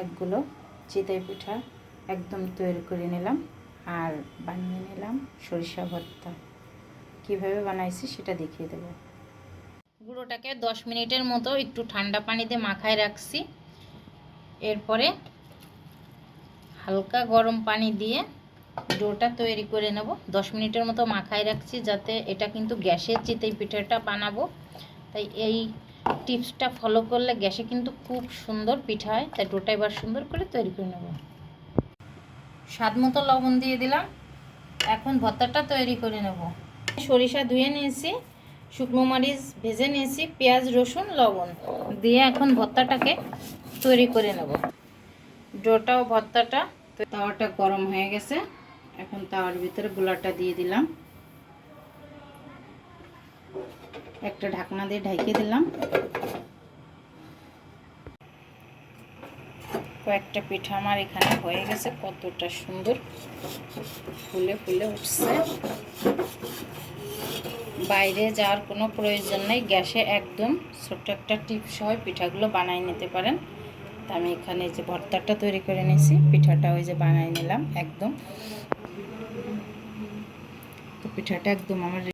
একগুলো চিতই পিঠা একদম তৈরি করে নিলাম আর বানিয়ে নিলাম সরিষা ভর্তা। কীভাবে বানাইছি সেটা দেখিয়ে দেব। গুঁড়োটাকে দশ মিনিটের মতো একটু ঠান্ডা পানিতে মাখায় রাখছি। এরপরে হালকা গরম পানি দিয়ে ডোটা তৈরি করে নেব। দশ মিনিটের মতো মাখায় রাখছি যাতে এটা কিন্তু গ্যাসের চিতই পিঠাটা বানাবো। তাই এই টিপসটা ফলো করলে গ্যাসে কিন্তু খুব সুন্দর পিঠা হয়, তাই ডোটা এবার সুন্দর করে তৈরি করে নেব। স্বাদ মতো লবণ দিয়ে দিলাম, এখন ভর্তাটা তৈরি করে নেব। সরিষা ধুয়ে নিয়েছি, শুকনো মরিচ ভেজে নিয়েছি, পেঁয়াজ, রসুন, লবণ দিয়ে এখন ভর্তাটাকে তৈরি করে নেব। ডোটাও ভর্তাটা তাওয়াটা গরম হয়ে গেছে, এখন তাওয়ার ভিতরে গোলাটা দিয়ে দিলাম। একটা ঢাকনা দিয়ে ঢাকিয়ে দিলাম। কয়েকটা পিঠা আমার এখানে হয়ে গেছে, কতটা সুন্দর। ফুলে ফুলে উঠছে। বাইরে যাওয়ার কোনো প্রয়োজন নেই, গ্যাসে একদম ছোট্ট একটা টিপস হয় পিঠাগুলো বানাই নিতে পারেন। তা আমি এখানে যে ভর্তাটা তৈরি করে নিয়েছি, পিঠাটা ওই যে বানাই নিলাম একদম। তো পিঠাটা একদম আমার